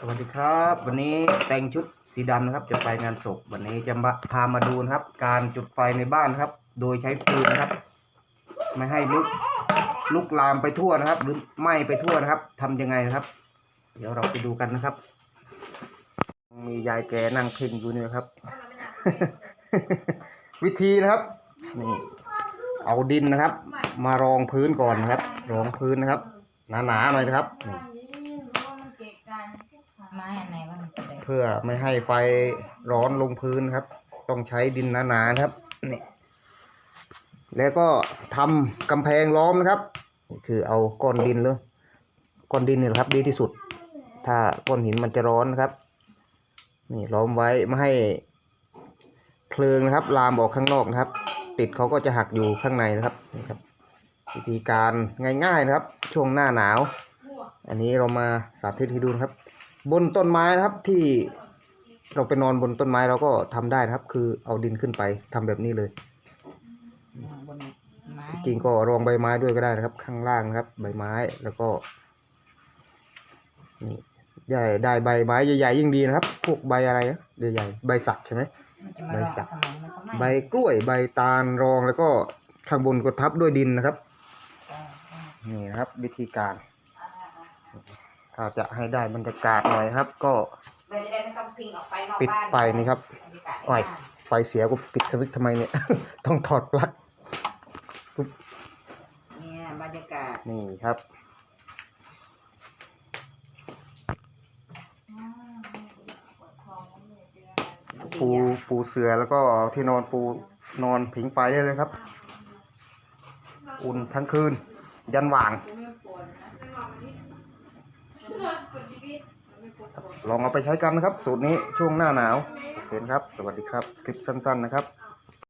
สวัสดีครับ วันนี้แต่งชุดสีดำนะครับ จะไปงานศพวันนี้จะมาพามาดูนะครับ การจุดไฟในบ้านครับ โดยใช้ฟืนนะครับ ไม่ให้ลุกลุกลามไปทั่วนะครับ หรือไหม้ไปทั่วนะครับทำยังไงนะครับ เดี๋ยวเราไปดูกันนะครับ มียายแกนั่งเพ่งอยู่นี่นะครับ วิธีนะครับนี่เอาดินนะครับ มารองพื้นก่อนนะครับ รองพื้นนะครับ หนาๆหน่อยนะครับ ไม้อันไหนว่ามันจะได้เพื่อไม่ให้ไฟร้อนลงพื้นครับ ต้องใช้ดินหนาๆนะครับนี่แล้วก็ทำกำแพงล้อมนะครับนี่คือเอาก้อนดินเลยก้อนดินนี่แหละครับ ดีที่สุด ถ้าก้อนหินมันจะร้อนนะครับ นี่ล้อมไว้ไม่ให้เพลิงนะครับ ลามออกข้างนอกนะครับ ติดเขาก็จะหักอยู่ข้างในนะครับนี่ครับ วิธีการง่ายๆนะครับ ช่วงหน้าหนาว อันนี้เรามาสาธิตให้ดูนะครับ บนต้นไม้นะครับที่เราไปนอนบนต้นไม้เราก็ทำได้นะครับ คือเอาดินขึ้นไปทำแบบนี้เลยบนไม้จริงก็รองใบไม้ด้วยก็ได้นะครับ ข้างล่างนะครับ ใบไม้แล้วก็นี่ใหญ่ได้ใบไม้ใหญ่ๆยิ่งดีนะครับ พวกใบอะไรนะใหญ่ๆใบสักใช่ไหมมันจะมารอใบสักทำไมมันก็ไม่ใบกล้วยใบตาลรองแล้วก็ข้างบนก็ทับด้วยดินนะครับเออเออนี่นะครับ วิธีการ ถ้าจะให้ได้บรรยากาศหน่อยครับ ก็เราจะได้ไม่ต้องพิงออกไปนอกปิดบ้านไฟนี่ครับบรรยากาศในอ้อยบ้านไฟเสียก็ปิดสวิตช์ทำไมเนี่ย ต้องถอดปลั๊กเนี่ยบรรยากาศนี่ครับปูปูเสือแล้วก็ที่นอนปูนอนผิงไฟได้เลยครับ อุ่นทั้งคืน ยันหว่าง ลองเอาไปใช้กันนะครับ สูตรนี้ช่วงหน้าหนาวโอเคนครับ สวัสดีครับ คลิปสั้น ๆ นะครับ